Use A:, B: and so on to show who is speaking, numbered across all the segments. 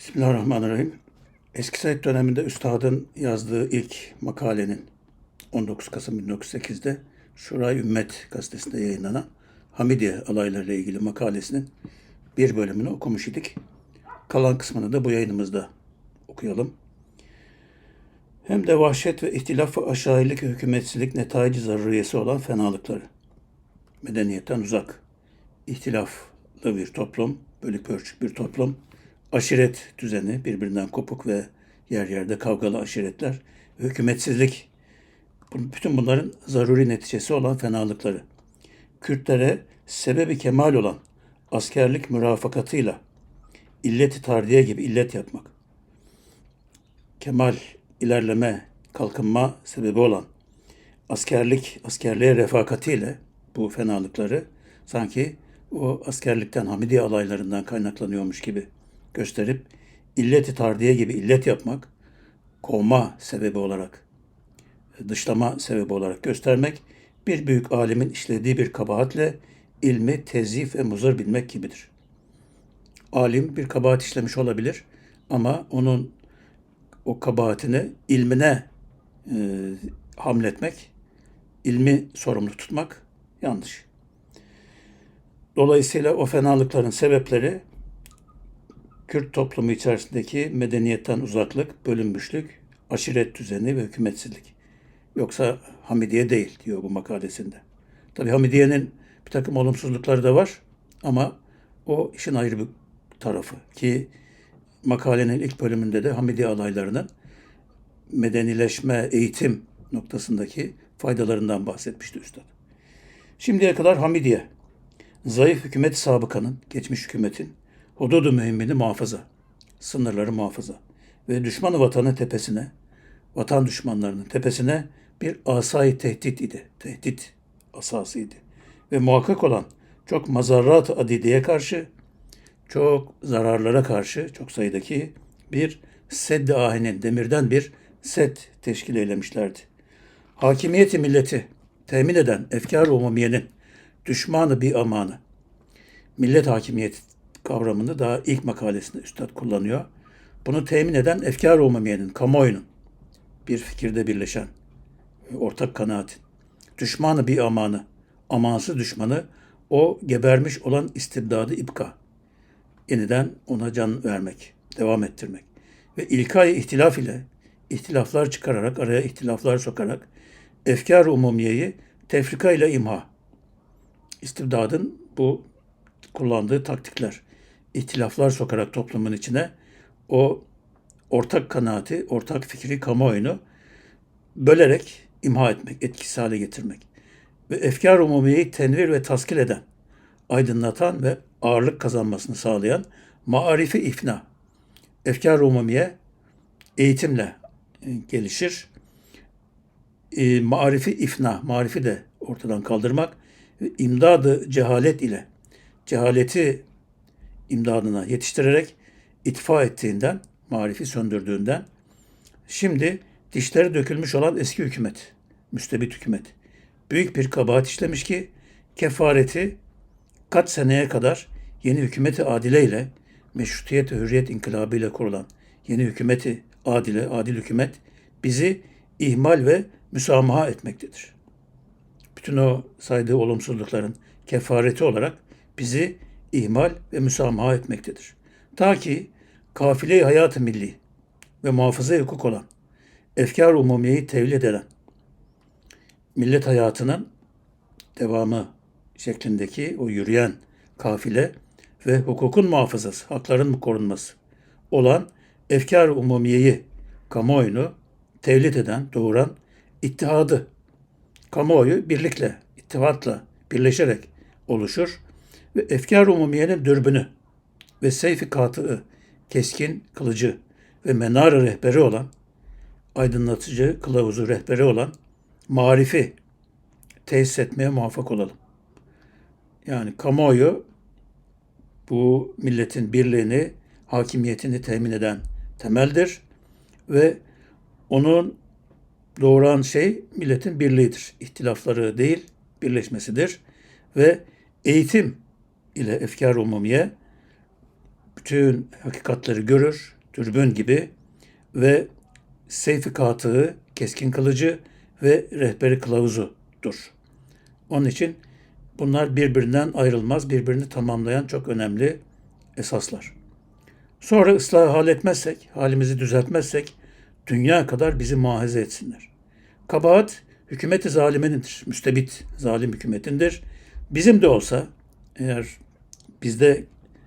A: Bismillahirrahmanirrahim. Eski Said döneminde Üstad'ın yazdığı ilk makalenin 19 Kasım 1908'de Şuray Ümmet gazetesinde yayınlanan Hamidiye alaylarıyla ilgili makalesinin bir bölümünü okumuş idik. Kalan kısmını da bu yayınımızda okuyalım. Hem de vahşet ve ihtilaf ve aşağılık ve hükümetsizlik netayici zaruriyesi olan fenalıkları. Medeniyetten uzak, ihtilaflı bir toplum, bölük pörçük bir toplum, aşiret düzeni, birbirinden kopuk ve yer yerde kavgalı aşiretler, hükümetsizlik, bütün bunların zaruri neticesi olan fenalıkları. Kürtlere sebebi kemal olan askerlik mürafakatıyla illeti tardiye gibi illet yapmak, kemal, ilerleme, kalkınma sebebi olan askerlik, askerliğe refakatiyle bu fenalıkları sanki o askerlikten, Hamidiye alaylarından kaynaklanıyormuş gibi gösterip illeti tardiye gibi illet yapmak, kovma sebebi olarak, dışlama sebebi olarak göstermek bir büyük alimin işlediği bir kabahatle ilmi tezif ve muzır bilmek gibidir. Alim bir kabahat işlemiş olabilir ama onun o kabahatini ilmine e, hamletmek, ilmi sorumlu tutmak yanlış. Dolayısıyla o fenalıkların sebepleri Kürt toplumu içerisindeki medeniyetten uzaklık, bölünmüşlük, aşiret düzeni ve hükümetsizlik. Yoksa Hamidiye değil diyor bu makalesinde. Tabi Hamidiye'nin bir takım olumsuzlukları da var ama o işin ayrı bir tarafı ki makalenin ilk bölümünde de Hamidiye alaylarının medenileşme, eğitim noktasındaki faydalarından bahsetmişti Üstad. Şimdiye kadar Hamidiye, zayıf hükümet sabıkanın, geçmiş hükümetin, hududu mühimmini muhafaza, sınırları muhafaza ve düşmanı vatanın tepesine, vatan düşmanlarının tepesine bir asayı tehdit idi. Tehdit asasıydı. Ve muhakkak olan çok mazarrat adideye karşı, çok zararlara karşı, çok sayıdaki bir sedd ahinin, demirden bir set teşkil eylemişlerdi. Hakimiyeti milleti temin eden efkar-ı umumiyenin düşmanı bir amanı, millet hakimiyeti kavramını daha ilk makalesinde Üstad kullanıyor. Bunu temin eden efkar-ı umumiyenin, kamuoyunun bir fikirde birleşen ortak kanaatin. Düşmanı bir amanı, amansız düşmanı o gebermiş olan istibdadı ipka. Yeniden ona can vermek, devam ettirmek. Ve ilkay ihtilaf ile ihtilaflar çıkararak, araya ihtilaflar sokarak efkar umumiyeyi tefrika ile imha. İstibdadın bu kullandığı taktikler. İhtilaflar sokarak toplumun içine o ortak kanaati, ortak fikri, kamuoyunu bölerek imha etmek, etkisiz hale getirmek. Ve efkar umumiyeyi tenvir ve taskil eden, aydınlatan ve ağırlık kazanmasını sağlayan marifi ifna. Efkar umumiye eğitimle e, gelişir. E, marifi ifna, marifi de ortadan kaldırmak ve imdadı cehalet ile cehaleti imdadına yetiştirerek itfa ettiğinden, marifi söndürdüğünden şimdi dişleri dökülmüş olan eski hükümet, müstebit hükümet büyük bir kabahat işlemiş ki kefareti kaç seneye kadar yeni hükümeti adile ile meşrutiyet ve hürriyet inkılabı ile kurulan yeni hükümeti adile, adil hükümet bizi ihmal ve müsamaha etmektedir. Bütün o saydığı olumsuzlukların kefareti olarak bizi ihmal ve müsamaha etmektedir. Ta ki kafile-i hayat-ı milli ve muhafaza hukuk olan efkar umumiyeyi tevlid eden millet hayatının devamı şeklindeki o yürüyen kafile ve hukukun muhafazası, hakların korunması olan efkar umumiyeyi, kamuoyunu tevlid eden, doğuran ittihadı, kamuoyu birlikle, ittihatla birleşerek oluşur ve efkar umumiyenin dürbünü ve seyfi katığı, keskin kılıcı ve menar rehberi olan, aydınlatıcı kılavuzu rehberi olan marifi tesis etmeye muvaffak olalım. Yani kamuoyu bu milletin birliğini, hakimiyetini temin eden temeldir ve onun doğuran şey milletin birliğidir. İhtilafları değil, birleşmesidir ve eğitim ile efkar umumiye bütün hakikatleri görür, dürbün gibi ve seyfi katığı, keskin kılıcı ve rehberi kılavuzudur. Onun için bunlar birbirinden ayrılmaz, birbirini tamamlayan çok önemli esaslar. Sonra ıslah hal etmezsek, halimizi düzeltmezsek dünya kadar bizi muahaze etsinler. Kabahat hükümeti zalimenindir. Müstebit zalim hükümetindir. Bizim de olsa eğer bizde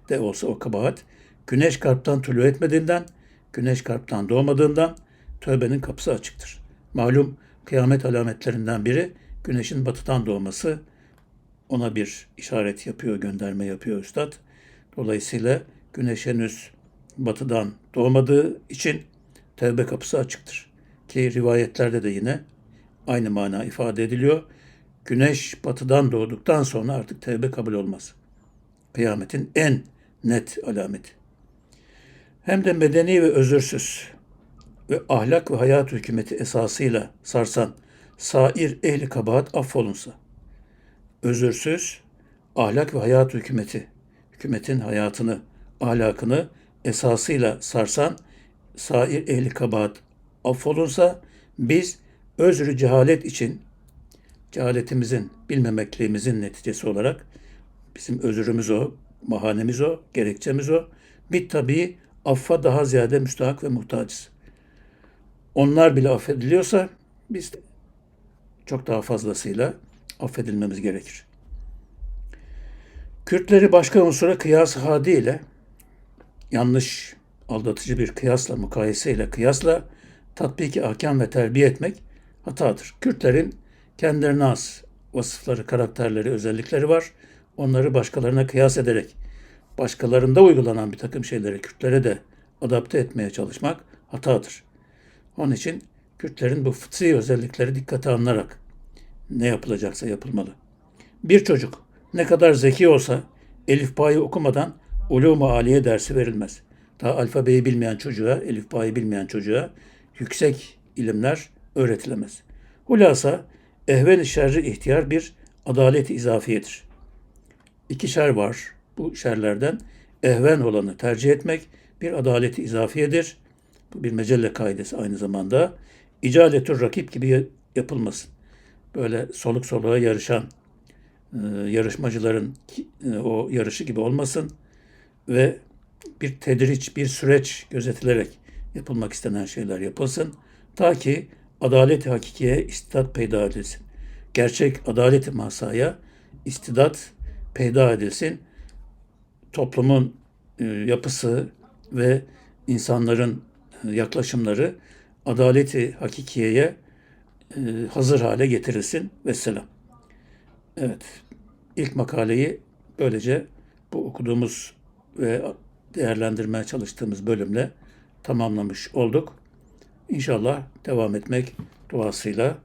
A: de olsa o kabahat güneş kalpten tülü etmediğinden, güneş kalpten doğmadığından tövbenin kapısı açıktır. Malum kıyamet alametlerinden biri güneşin batıdan doğması ona bir işaret yapıyor, gönderme yapıyor üstad. Dolayısıyla güneş henüz batıdan doğmadığı için tevbe kapısı açıktır. Ki rivayetlerde de yine aynı mana ifade ediliyor. Güneş batıdan doğduktan sonra artık tevbe kabul olmaz. Kıyametin en net alameti. Hem de medeni ve özürsüz ve ahlak ve hayat hükümeti esasıyla sarsan sair ehli kabahat affolunsa, özürsüz ahlak ve hayat hükümeti, hükümetin hayatını, ahlakını esasıyla sarsan sair ehli kabahat affolunsa biz özrü cehalet için cehaletimizin, bilmemekliğimizin neticesi olarak bizim özrümüz o, bahanemiz o, gerekçemiz o. Bir tabii affa daha ziyade müstahak ve muhtacız. Onlar bile affediliyorsa biz de çok daha fazlasıyla affedilmemiz gerekir. Kürtleri başka unsura kıyas hadi ile yanlış, aldatıcı bir kıyasla, mukayeseyle kıyasla tatbiki ahkam ve terbiye etmek hatadır. Kürtlerin kendilerine az vasıfları, karakterleri, özellikleri var. Onları başkalarına kıyas ederek başkalarında uygulanan bir takım şeyleri Kürtlere de adapte etmeye çalışmak hatadır. Onun için Kürtlerin bu fıtri özellikleri dikkate alınarak ne yapılacaksa yapılmalı. Bir çocuk ne kadar zeki olsa elif bayı okumadan ulûm-u aliye dersi verilmez. Daha alfabeyi bilmeyen çocuğa, elif bayı bilmeyen çocuğa yüksek ilimler öğretilemez. Hulasa ehven-i şerri ihtiyar bir adalet-i izafiyedir. İki şer var. Bu şerlerden ehven olanı tercih etmek bir adalet-i izafiyedir. Bu bir mecelle kaidesi aynı zamanda. İcaletür rakip gibi yapılmasın. Böyle soluk soluğa yarışan e, yarışmacıların e, o yarışı gibi olmasın ve bir tedriç, bir süreç gözetilerek yapılmak istenen şeyler yapılsın. Ta ki adalet-i hakikiye istidat peyda edilsin. Gerçek adalet-i masaya istidat peyda edilsin. Toplumun e, yapısı ve insanların e, yaklaşımları adaleti hakikiyeye hazır hale getirilsin. Vesselam. Evet, ilk makaleyi böylece bu okuduğumuz ve değerlendirmeye çalıştığımız bölümle tamamlamış olduk. İnşallah devam etmek duasıyla